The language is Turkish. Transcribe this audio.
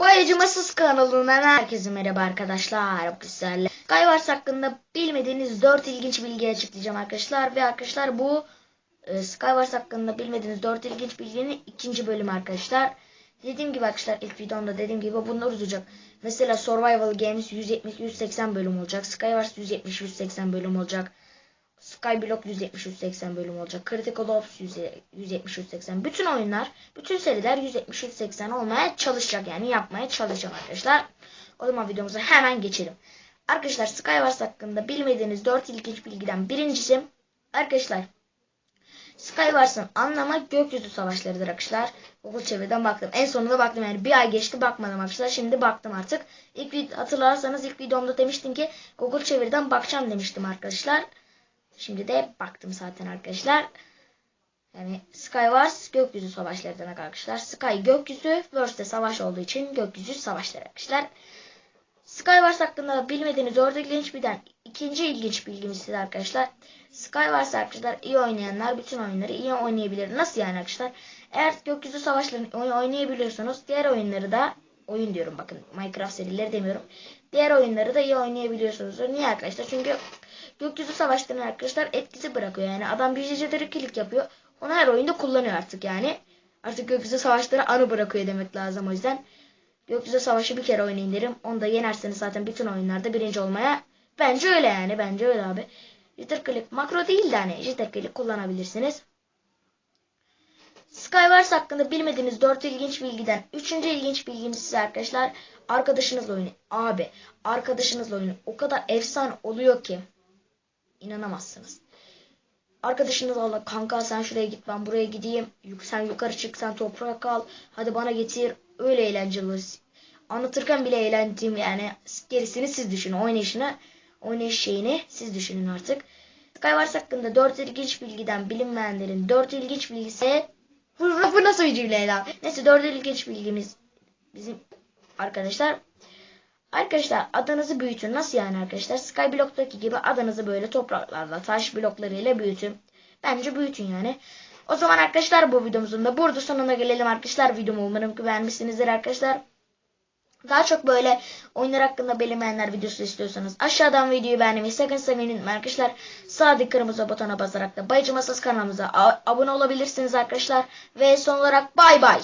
Bayacımasız kanalından herkese merhaba arkadaşlar. Bu sizlerle Skywars hakkında bilmediğiniz 4 ilginç bilgi açıklayacağım arkadaşlar. Ve arkadaşlar bu e, Skywars hakkında bilmediğiniz 4 ilginç bilginin ikinci bölümü arkadaşlar. Dediğim gibi arkadaşlar ilk videomda dediğim gibi bunlar olacak. Mesela Survival Games 170-180 bölüm olacak. Skywars 170-180 bölüm olacak. Skyblock 170-180 bölüm olacak. Critical Ops 170-180. Bütün oyunlar, bütün seriler 170-180 olmaya çalışacak. Yani yapmaya çalışacağım arkadaşlar. O zaman videomuza hemen geçelim. Arkadaşlar Skywars hakkında bilmediğiniz 4 ilginç bilgiden birincisi arkadaşlar Skywars'ın anlamı gökyüzü savaşlarıdır arkadaşlar. Google çeviriden baktım. En sonunda baktım yani bir ay geçti bakmadım arkadaşlar. Şimdi baktım artık. İlk hatırlarsanız ilk videomda demiştim ki Google çeviriden bakacağım demiştim arkadaşlar. Şimdi de baktım zaten arkadaşlar. Yani Skywars gökyüzü savaşlarından arkadaşlar. Sky gökyüzü, Wars de savaş olduğu için gökyüzü savaşları arkadaşlar. Skywars hakkında bilmediğiniz orada ilginç birden ikinci ilginç bilgimiz size arkadaşlar. Skywars arkadaşlar iyi oynayanlar bütün oyunları iyi oynayabilir. Nasıl yani arkadaşlar? Eğer gökyüzü savaşlarını oy- oynayabiliyorsanız diğer oyunları da oyun diyorum bakın Minecraft serileri demiyorum. Diğer oyunları da iyi oynayabiliyorsunuz. Niye arkadaşlar? Çünkü gökyüzü savaşlarının arkadaşlar etkisi bırakıyor. Yani adam bir jeneratör kilik yapıyor. Onu her oyunda kullanıyor artık yani. Artık gökyüzü savaşları anı bırakıyor demek lazım o yüzden. Gökyüzü savaşı bir kere oynayın derim. Onu da yenerseniz zaten bütün oyunlarda birinci olmaya bence öyle yani. Bence öyle abi. Jitter click makro değil de hani jitter click kullanabilirsiniz. Skywars hakkında bilmediğiniz 4 ilginç bilgiden 3. ilginç bilgimiz size arkadaşlar. Arkadaşınızla oyunu. Abi arkadaşınızla oyunu o kadar efsane oluyor ki inanamazsınız. Arkadaşınız Allah kanka sen şuraya git ben buraya gideyim. Sen yukarı çık sen toprağa kal. Hadi bana getir. Öyle eğlenceli. Anlatırken bile eğlendiğim yani gerisini siz düşünün. Oynayışını, oynayış şeyini siz düşünün artık. Skywars hakkında 4 ilginç bilgiden bilinmeyenlerin 4 ilginç bilgisi bu, bu nasıl bir cümle? Neyse 4 ilginç bilgimiz bizim arkadaşlar. Arkadaşlar adanızı büyütün. Nasıl yani arkadaşlar? Skyblock'taki gibi adanızı böyle topraklarla, taş bloklarıyla büyütün. Bence büyütün yani. O zaman arkadaşlar bu videomuzun da burada sonuna gelelim arkadaşlar. Videomu umarım ki beğenmişsinizdir arkadaşlar. Daha çok böyle oyunlar hakkında bilinmeyenler videosu istiyorsanız aşağıdan videoyu beğenmeyi sakın sevinin arkadaşlar. Sağdaki kırmızı butona basarak da Bayıcı Masası kanalımıza abone olabilirsiniz arkadaşlar. Ve son olarak bay bay.